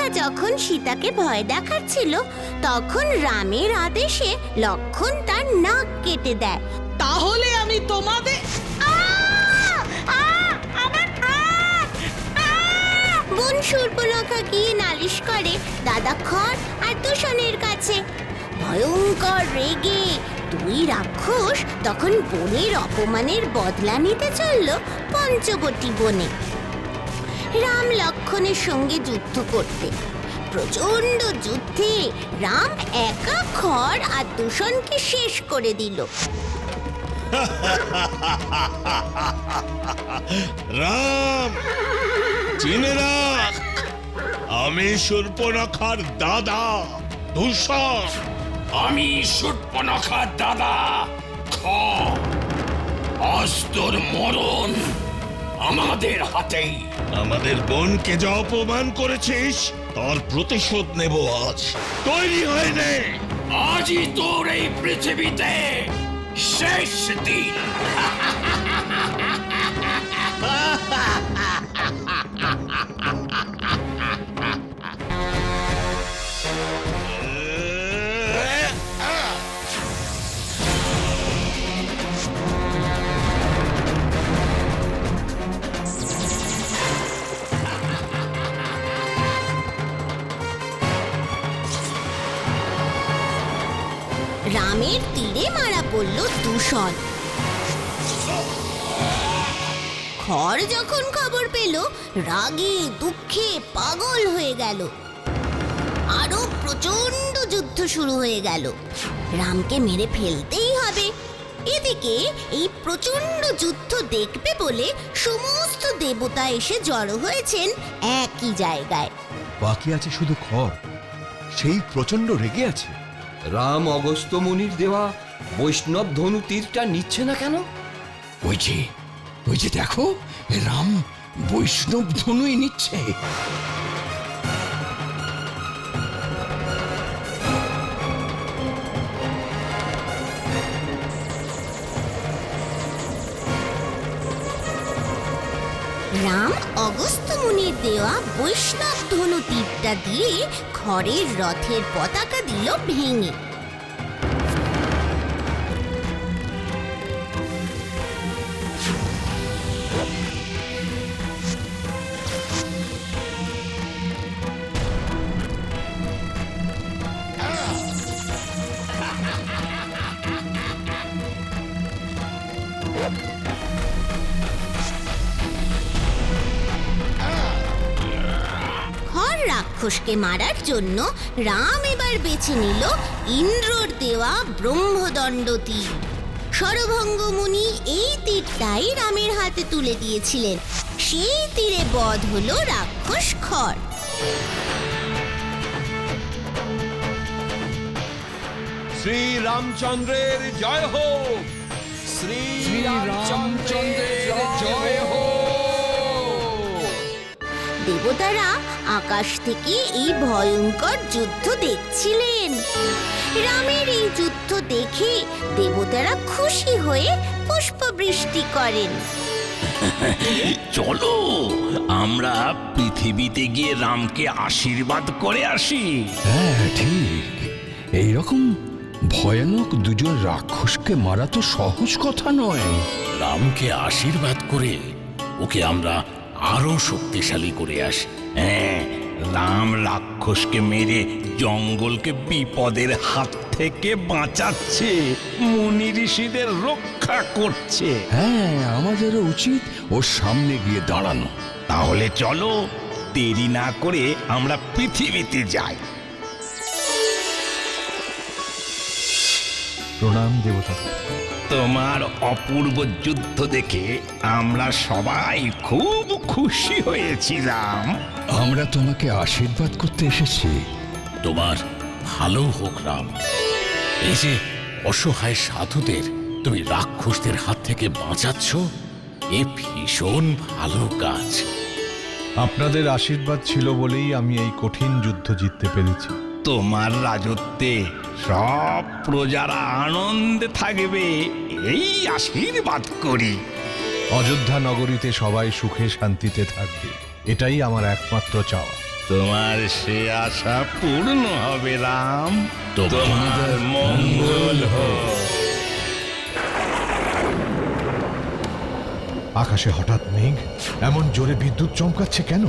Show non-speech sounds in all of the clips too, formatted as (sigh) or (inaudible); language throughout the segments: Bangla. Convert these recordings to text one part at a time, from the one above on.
শূর্পণখা যখন সীতাকে ভয় দেখাচ্ছিল তখন রামের আদেশে লক্ষণ তার নাক কেটে দেয়। তাহলে আমি তোমাদের বোন শূর্পণখা গিয়ে নালিশ করে? দাদা খড় আর দূষণের কাছে। ভয়ঙ্কর রেগে দুই রাক্ষস তখন বনের অপমানের বদলা নিতে চলল পঞ্চবটি বনে। রাম লক্ষণের সঙ্গে যুদ্ধ করতে। প্রচণ্ড যুদ্ধে রাম একা খড় আর দূষণকে শেষ করে দিল। রাম চিনে রাখ আমি সূর্পনখার দাদা দূষণ আমি সুটপনখার দাদা খ আজ তোর মরণ আমাদের হাতেই। আমাদের বোনকে যা অপমান করেছিস, তার প্রতিশোধ নেব আজ। তৈরি হয়ে নে। আজই তোর এই পৃথিবীতে শেষ দিন। (laughs) পড়ল দূষণ খড় যখন খবর পেল রাগে দুঃখে পাগল হয়ে গেল। আরও প্রচণ্ড যুদ্ধ শুরু হয়ে গেল। রামকে মেরে ফেলতেই হবে। এদিকে এই প্রচণ্ড যুদ্ধ দেখবে বলে সমস্ত দেবতা এসে জড়ো হয়েছেন একই জায়গায়। বাকি আছে শুধু খড়। সেই প্রচণ্ড রেগে আছে। রাম অগস্ত্য মুনির দেওয়া বৈষ্ণব ধনু তীরটা নিচ্ছে না কেন? ওই যে ওই যে দেখো রাম বৈষ্ণব ধনুই নিচ্ছে। রাম অগস্ত্য মুনির দেওয়া বৈষ্ণব ধনু তীরটা দিয়ে খড়ের রথের পতাকা দিল ভেঙে। রাক্ষসকে মারার জন্য রাম এবার বেছে নিল ইন্দ্রর দেওয়া ব্রহ্মদণ্ড তীর সরভঙ্গ মুনি এই তীরটাই রামের হাতে তুলে দিয়েছিলেন। সেই তীরে বধ হলো রাক্ষস খড়। শ্রী রামচন্দ্রের জয় হোক। শ্রী রামচন্দ্রের দেবতারা আকাশ থেকে এই ভয়ঙ্কর যুদ্ধ দেখছিলেন। রামের এই যুদ্ধ দেখে দেবতারা খুশি হয়ে পুষ্পবৃষ্টি করেন। (laughs) চলো আমরা পৃথিবীতে গিয়ে রামকে আশীর্বাদ করে আসি। হ্যাঁ ঠিক। এইরকম ভয়ানক দুজন রাক্ষসকে মারা তো সহজ কথা নয়। রামকে আশীর্বাদ করে ওকে আমরা আরও শক্তিশালী করে আসি। হ্যাঁ রাম রাক্ষসকে মেরে জঙ্গলকে বিপদের হাত থেকে বাঁচাচ্ছে মুনি ঋষিদের রক্ষা করছে। হ্যাঁ আমাদেরও উচিত ওর সামনে গিয়ে দাঁড়ানো। তাহলে চলো দেরি না করে আমরা পৃথিবীতে যাই। প্রণাম দেবতা। তোমার অপূর্ব যুদ্ধ দেখে আমরা সবাই খুব খুশি হয়েছিলাম। আমরা তোমাকে আশীর্বাদ করতে এসেছি। তোমার ভালো হোক রাম। এই যে অসহায় সাধুদের তুমি রাক্ষসদের হাত থেকে বাঁচাচ্ছ এ ভীষণ ভালো কাজ। আপনাদের আশীর্বাদ ছিল বলেই আমি এই কঠিন যুদ্ধ জিততে পেরেছি। তোমার রাজত্বে সব প্রজারা আনন্দে থাকবে এই আশীর্বাদ করি। অযোধ্যা নগরীতে সবাই সুখে শান্তিতে থাকবে। এটাই আমার একমাত্র চাওয়া। তোমার সে আশা পূর্ণ হবে রাম। তোমার মঙ্গল হোক। আকাশে হঠাৎ মেঘ? এমন জোরে বিদ্যুৎ চমকাচ্ছে কেন?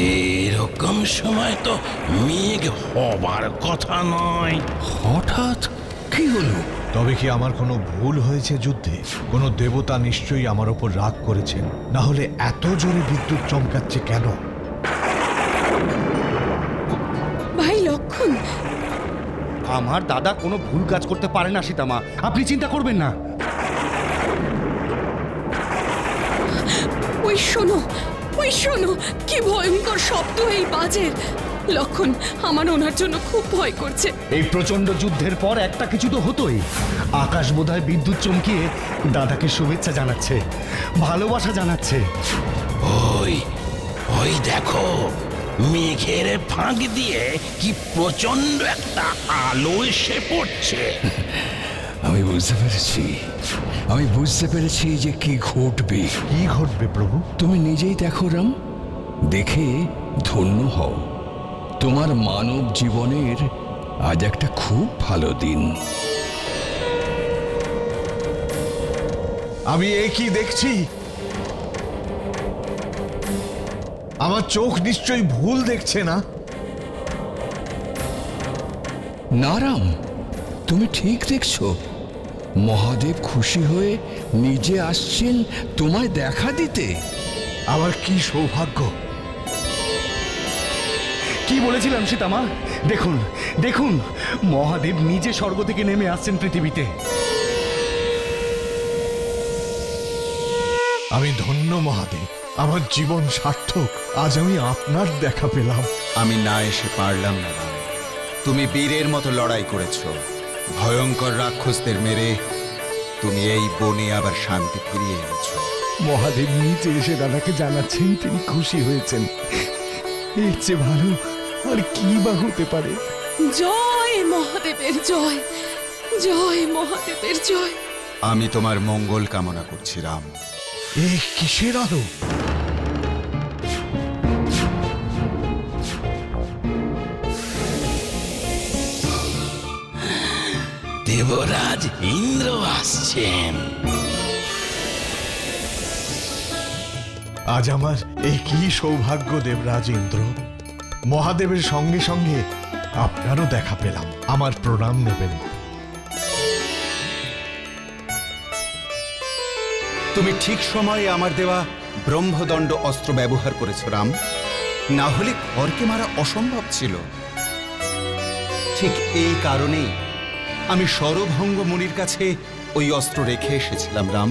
এরকম সময় তো মেঘ হবার কথা নয়। হঠাৎ? কি হলো? তবে কি আমার কোনো ভুল হয়েছে যুদ্ধে? কোনো দেবতা নিশ্চয়ই আমার ওপর রাগ করেছেন। না হলে এত জোরে বিদ্যুৎ চমকাচ্ছে কেন? ভাই লক্ষণ। আমার দাদা কোনো ভুল কাজ করতে পারে না সীতামা। আপনি চিন্তা করবেন না। ওই শোনো ওই শোনো কি ভয়ঙ্কর শব্দ এই বাজের লক্ষণ আমার ওনার জন্য খুব ভয় করছে। এই প্রচণ্ড যুদ্ধের পর একটা কিছু তো হতোই। আকাশ বোধহয় বিদ্যুৎ চমকিয়ে দাদাকে শুভেচ্ছা জানাচ্ছে ভালোবাসা জানাচ্ছে। ওই ওই দেখো মেঘের ফাঁক দিয়ে কি প্রচণ্ড একটা আলো এসে পড়ছে। (laughs) আমি বুঝতে পেরেছি। আমি বুঝতে পেরেছি যে কি ঘটবে। কি ঘটবে প্রভু? তুমি নিজেই দেখো রাম। দেখে ধন্য হও। তোমার মানব জীবনের আজ একটা খুব ভালো দিন। আমি এ কি দেখছি? আমার চোখ নিশ্চয়ই ভুল দেখছে না? নারাম তুমি ঠিক দেখছ। মহাদেব খুশি হয়ে নিজে আসছেন তোমায় দেখা দিতে। আমার কি সৌভাগ্য? কি বলেছিলাম সীতামা? দেখুন দেখুন মহাদেব নিজে স্বর্গ থেকে নেমে আসছেন পৃথিবীতে। আমি ধন্য মহাদেব আমার জীবন সার্থক আজ আমি আপনার দেখা পেলাম। আমি না এসে পারলাম না তুমি বীরের মতো লড়াই করেছ। ভয়ঙ্কর রাক্ষসদের মেরে তুমি এই বনে আবার শান্তি ফিরিয়ে এনেছো। মহাদেব নিচে এসে দাদাকে জানাচ্ছেন তিনি খুশি হয়েছেন। এর চেয়ে ভালো আর কি বা হতে পারে? জয় মহাদেবের জয় জয় মহাদেবের জয়। আমি তোমার মঙ্গল কামনা করছি রাম। এ কিসের আলো দেবরাজ ইন্দ্র আসছেন। আজ আমার এই কি সৌভাগ্য দেবরাজ ইন্দ্র। মহাদেবের সঙ্গে সঙ্গে আপনারও দেখা পেলাম। আমার প্রণাম নেবেন। তুমি ঠিক সময়ে আমার দেওয়া ব্রহ্মদণ্ড অস্ত্র ব্যবহার করেছ রাম। না হলে খড়কে মারা অসম্ভব ছিল। ঠিক এই কারণেই আমি সরভঙ্গ মুনির কাছে ওই অস্ত্র রেখে এসেছিলাম রাম।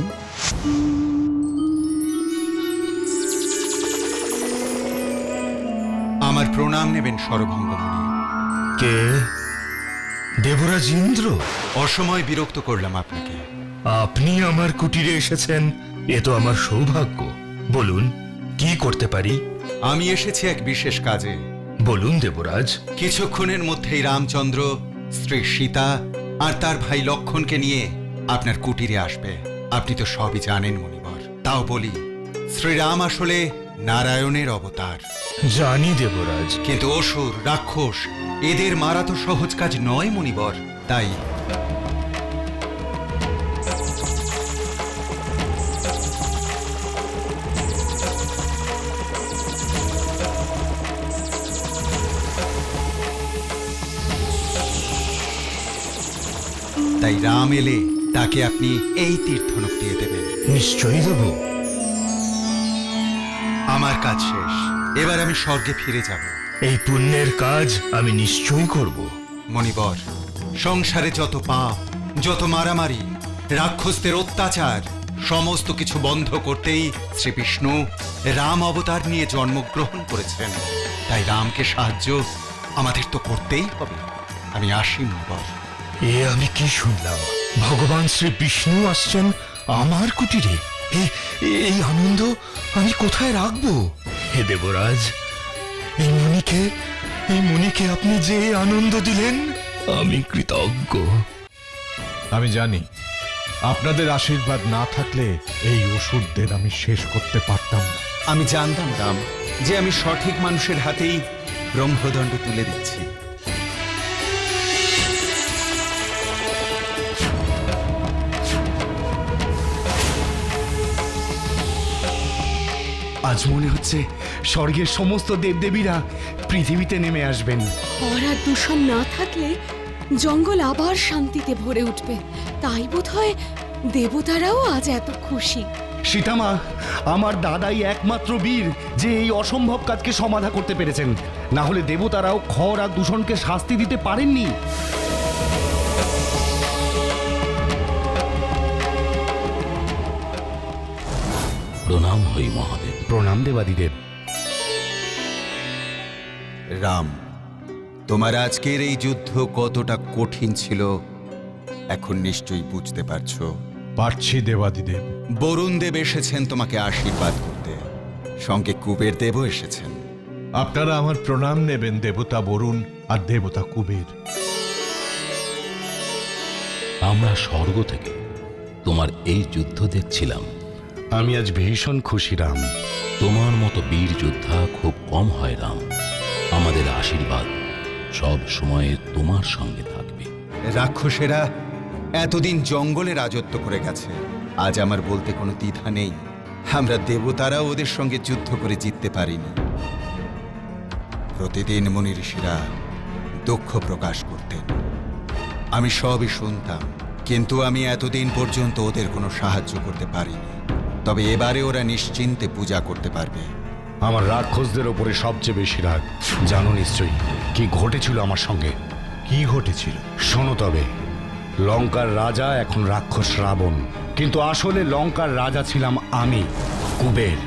আমার প্রণাম নেবেন সরভঙ্গ মুনি। কে? দেবরাজ ইন্দ্র? অসময় বিরক্ত করলাম আপনাকে। আপনি আমার কুটিরে এসেছেন এ তো আমার সৌভাগ্য। বলুন কি করতে পারি? আমি এসেছি এক বিশেষ কাজে। বলুন দেবরাজ। কিছুক্ষণের মধ্যেই রামচন্দ্র স্ত্রী সীতা আর তার ভাই লক্ষণকে নিয়ে আপনার কুটিরে আসবে। আপনি তো সবই জানেন মণিবর। তাও বলি শ্রীরাম আসলে নারায়ণের অবতার। জানি দেবরাজ। কিন্তু অসুর রাক্ষস এদের মারা তো সহজ কাজ নয় মণিবর। তাই তাই রাম এলে তাকে আপনি এই তীর্থনক দিয়ে দেবেন। নিশ্চয়ই দেব। আমার কাজ শেষ। এবার আমি স্বর্গে ফিরে যাব। এই পুণ্যের কাজ আমি নিশ্চয়ই করব। মণিবর সংসারে যত পাপ যত মারামারি রাক্ষসদের অত্যাচার সমস্ত কিছু বন্ধ করতেই শ্রী বিষ্ণু রাম অবতার নিয়ে জন্মগ্রহণ করেছেন তাই রামকে সাহায্য আমাদের তো করতেই হবে। আমি আসি মণিবর। এ আমি কি শুনলাম? ভগবান শ্রী বিষ্ণু আসছেন আমার কুটিরে। এ- এই আনন্দ আমি কোথায় রাখব? হে দেবরাজ এই মুনিকে এই মুনিকে আপনি যে আনন্দ দিলেন আমি কৃতজ্ঞ। আমি জানি আপনাদের আশীর্বাদ না থাকলে এই ওষুধদের আমি শেষ করতে পারতাম না। আমি জানতাম রাম যে আমি সঠিক মানুষের হাতেই ব্রহ্মদণ্ড তুলে দিচ্ছি। আজ মনে হচ্ছে স্বর্গের সমস্ত দেবদেবীরা পৃথিবীতে নেমে আসবেন। আর দূষণ না থাকলে জঙ্গল আবার শান্তিতে ভরে উঠবে। তাই বোধ হয় দেবতারাও আজ এত খুশি। সীতামা আমার দাদাই একমাত্র বীর যে এই অসম্ভব কাজকে সমাধা করতে পেরেছেন। না হলে দেবতারাও খর আর দূষণকে শাস্তি দিতে পারেননি। প্রণাম হই মহাদেব। প্রণাম দেবাদিদেব রাম তোমার আজকের এই যুদ্ধ কতটা কঠিন ছিল এখন নিশ্চয়ই বুঝতে পারছ। পারছি দেবাদিদেব বরুণ দেব এসেছেন তোমাকে আশীর্বাদ করতে সঙ্গে কুবের দেবও এসেছেন। আপনারা আমার প্রণাম নেবেন দেবতা বরুণ আর দেবতা কুবের। আমরা স্বর্গ থেকে তোমার এই যুদ্ধ দেখছিলাম। আমি আজ ভীষণ খুশি রাম। তোমার মতো বীর যোদ্ধা খুব কম হয় রাম। আমাদের আশীর্বাদ সব সময়ে তোমার সঙ্গে থাকবে। রাক্ষসেরা এতদিন জঙ্গলে রাজত্ব করে গেছে। আজ আমার বলতে কোনো দ্বিধা নেই। আমরা দেবতারা ওদের সঙ্গে যুদ্ধ করে জিততে পারিনি। প্রতিদিন মুনি ঋষিরা দুঃখ প্রকাশ করতেন। আমি সবই শুনতাম কিন্তু আমি এতদিন পর্যন্ত ওদের কোনো সাহায্য করতে পারিনি। তবে এবারে ওরা নিশ্চিন্তে পূজা করতে পারবে। আমার রাক্ষসদের ওপরে সবচেয়ে বেশি রাগ। জানো নিশ্চয়ই কি ঘটেছিল আমার সঙ্গে? কি ঘটেছিল? শোনো তবে লঙ্কার রাজা এখন রাক্ষস রাবণ কিন্তু আসলে লঙ্কার রাজা ছিলাম আমি কুবের।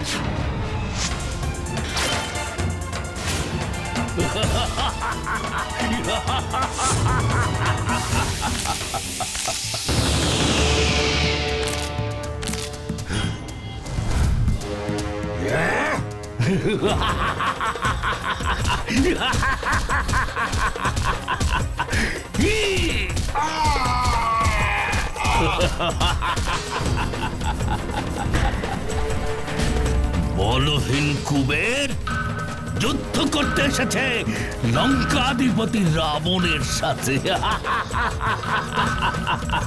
(laughs) বলহীন কুবের যুদ্ধ করতে এসেছে লঙ্কাধিপতি রাবণের সাথে। (laughs)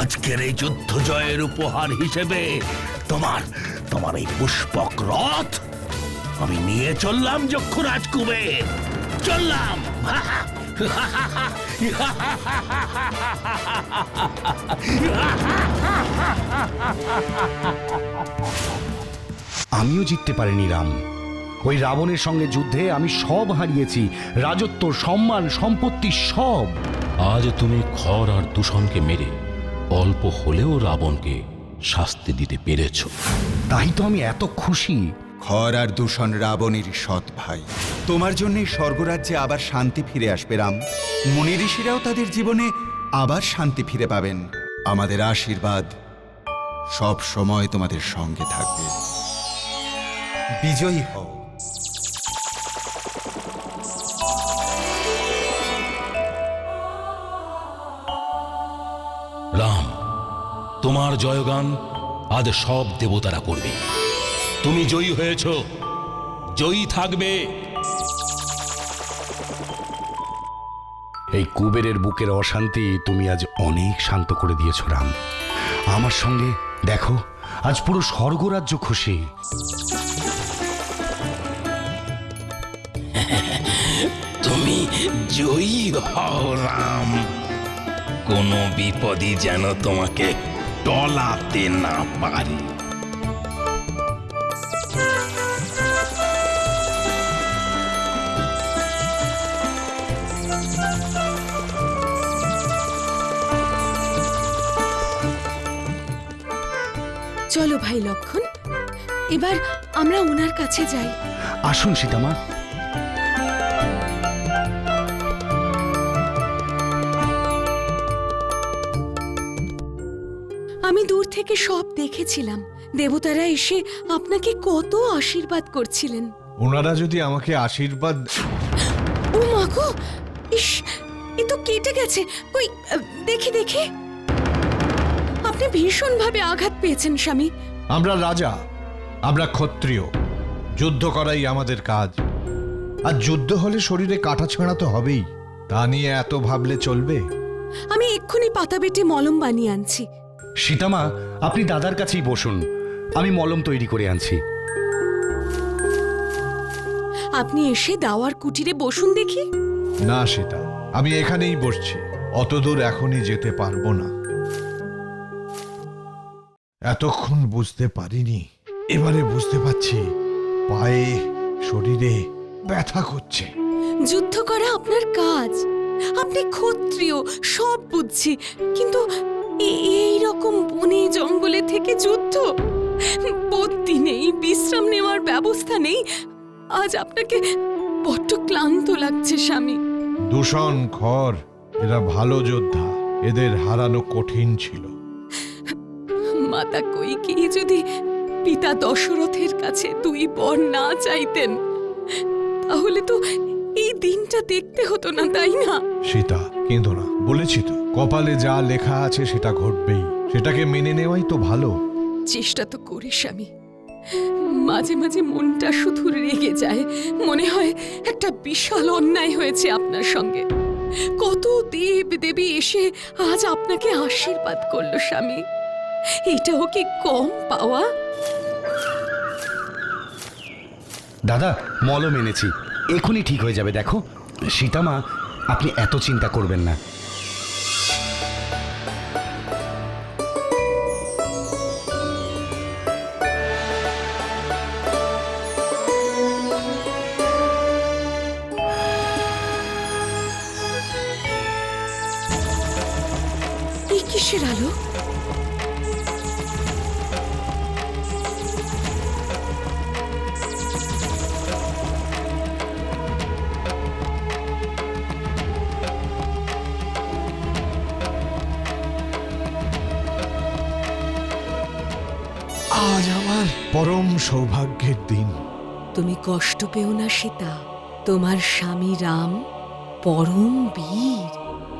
আজকের এই যুদ্ধ জয়ের উপহার হিসেবে তোমার তোমার এই পুষ্পক রথ আমি নিয়ে চললাম যক্ষরাজ কুবের চললাম। আমিও জিততে পারিনি রাম। ওই রাবণের সঙ্গে যুদ্ধে আমি সব হারিয়েছি। রাজত্ব সম্মান সম্পত্তি সব। আজ তুমি খর আর দূষণকে মেরে অল্প হলেও রাবণকে শাস্তি দিতে পেরেছ। তাই তো আমি এত খুশি। খর আর দূষণ রাবণের সৎ ভাই। তোমার জন্যই স্বর্গরাজ্যে আবার শান্তি ফিরে আসবে রাম। মুনি ঋষিরাও তাদের জীবনে আবার শান্তি ফিরে পাবেন। আমাদের আশীর্বাদ সব সময় তোমাদের সঙ্গে থাকবে। বিজয়ী হও। তোমার জয়গান আজ সব দেবতারা করবে। তুমি জয়ী হয়েছ। জয়ী থাকবে। এই কুবেরের বুকের অশান্তি তুমি আজ অনেক শান্ত করে দিয়েছ রাম। আমার সঙ্গে দেখো আজ পুরো স্বর্গরাজ্য খুশি। তুমি জয়ী হও রাম। কোনো বিপদই যেন তোমাকে টলাতে না পারে চলো ভাই লক্ষণ এবার আমরা ওনার কাছে যাই। আসুন সীতামা। থেকে সব দেখেছিলাম। দেবতারা এসে আপনাকে কত আশীর্বাদ করছিলেন। ওনারা যদি আমাকে আশীর্বাদ ও মা গো! ইস এ তো কেটে গেছে। কই দেখি দেখি। আপনি ভীষণভাবে আঘাত পেয়েছেন স্বামী। আমরা রাজা আমরা ক্ষত্রিয়। যুদ্ধ করাই আমাদের কাজ। আর যুদ্ধ হলে শরীরে কাটা ছেঁড়া তো হবেই। তা নিয়ে এত ভাবলে চলবে? আমি এক্ষুনি পাতা বেটে মলম বানিয়ে আনছি। সীতামা আপনি দাদার কাছেই বসুন। আমি মলম তৈরি করে আনছি। আপনি এসে দাওয়ার কুটিরে বসুন দেখি। না সেটা আমি এখানেই বসছি। অত দূর এখনই যেতে পারব না। এতক্ষণ বুঝতে পারিনি এবারে বুঝতে পারছি পায়ে শরীরে ব্যথা করছে। যুদ্ধ করা আপনার কাজ। আপনি ক্ষত্রিয় সব বুঝছি কিন্তু এই রকম বনে জঙ্গলে থেকে যুদ্ধ? বদ্যি নেই বিশ্রাম নেওয়ার ব্যবস্থা নেই। আজ আপনাকে বড্ড ক্লান্ত লাগছে স্বামী। দূষণ খর এরা ভালো যোদ্ধা। এদের হারানো কঠিন ছিল। মাতা কইকে যদি পিতা দশরথের কাছে দুই বর না চাইতেন তাহলে তো এই দিনটা দেখতে হতো না তাই না? সীতা কিন্তু না বলেছি তো। কপালে যা লেখা আছে সেটা ঘটবেই। সেটাকে মেনে নেওয়াই তো ভালো। চেষ্টা তো করি স্বামী মাঝে মাঝে মনটা শুধু রেগে যায়। মনে হয় একটা বিশাল অন্যায় হয়েছে আপনার সঙ্গে। কত দেব দেবী এসে আজ আপনাকে আশীর্বাদ করল স্বামী। এটাও কি কম পাওয়া? দাদা মলম এনেছি। এখনই ঠিক হয়ে যাবে দেখো। সীতামা আপনি এত চিন্তা করবেন না। আজ আমার পরম সৌভাগ্যের দিন। তুমি কষ্ট পেও না সীতা। তোমার স্বামী রাম পরম বীর।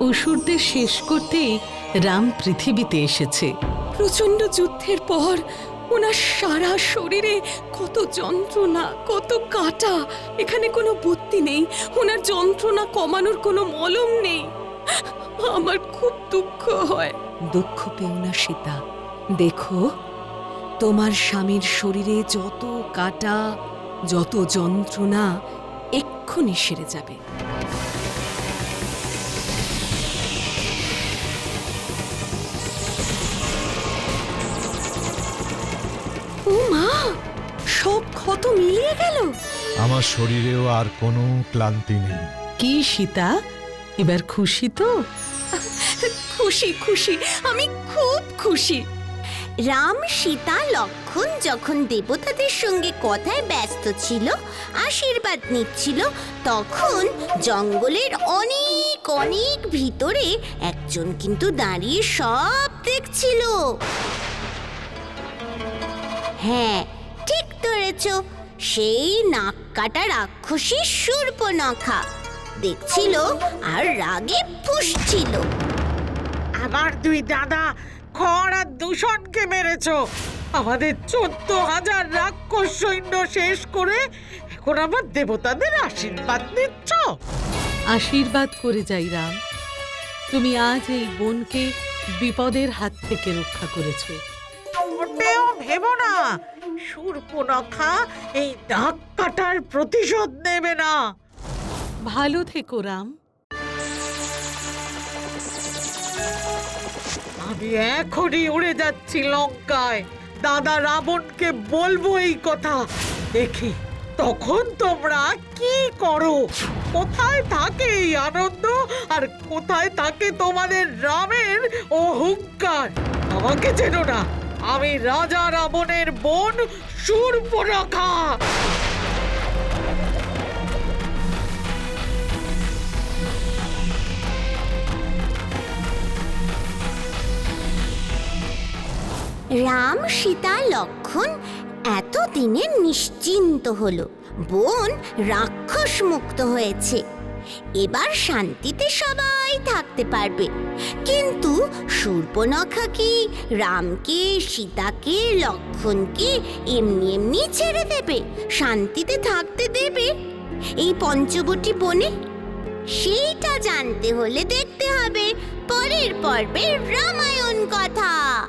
অসুরদের শেষ করতেই রাম পৃথিবীতে এসেছে। প্রচণ্ড যুদ্ধের পর ওনার সারা শরীরে কত যন্ত্রণা কত কাটা। এখানে কোনো বুদ্ধি নেই ওনার যন্ত্রণা কমানোর কোনো মলম নেই। আমার খুব দুঃখ হয়। দুঃখ পেও না সীতা। দেখো তোমার স্বামীর শরীরে যত কাটা যত যন্ত্রণা এক্ষুনি সেরে যাবে। ও মা সব ক্ষত মিলিয়ে গেল। আমার শরীরেও আর কোনো ক্লান্তি নেই। কি সীতা এবার খুশি তো? খুশি খুশি আমি খুব খুশি। রাম, সীতা, লক্ষণ যখন দেবতাদের সঙ্গে কথায় ব্যস্ত ছিল, আশীর্বাদ নিচ্ছিল, তখন জঙ্গলের অনেক অনেক ভিতরে একজন কিন্তু দাঁড়িয়ে সব দেখছিল। হ্যাঁ ঠিক ধরেছ, সেই নাক কাটা রাক্ষসী সূর্পনখা দেখছিল আর রাগে ফুসছিল। আমার দুই দাদা খড় আর দূষণকে মেরেছ। আমাদের চোদ্দ হাজার রাক্ষস সৈন্য শেষ করে এখন আবার দেবতাদের আশীর্বাদ নিচ্ছ। আশীর্বাদ করে যাই রাম। তুমি আজ এই বোনকে বিপদের হাত থেকে রক্ষা করেছ। মোটেও ভেবো না। সূর্পনখা এই নাক কাটার প্রতিশোধ নেবে না। ভালো থেকো রাম। আমি এখনই উড়ে যাচ্ছি লঙ্কায়। দাদা রাবণকে বলব এই কথা। দেখি, তখন তোমরা কি করো? কোথায় থাকে এই আনন্দ? আর কোথায় থাকে তোমাদের রামের অহংকার? আমাকে চেনো না, আমি রাজা রাবণের বোন সুরপনখা রাম সীতা লক্ষণ এতদিনে নিশ্চিন্ত হলো। বোন রাক্ষস মুক্ত হয়েছে। এবার শান্তিতে সবাই থাকতে পারবে। কিন্তু সূর্পনখা কি, রামকে, সীতাকে, লক্ষণকে এমনি এমনি ছেড়ে দেবে? শান্তিতে থাকতে দেবে? এই পঞ্চবটি বনে? সেইটা জানতে হলে দেখতে হবে। পরের পর্বে রামায়ণ কথা।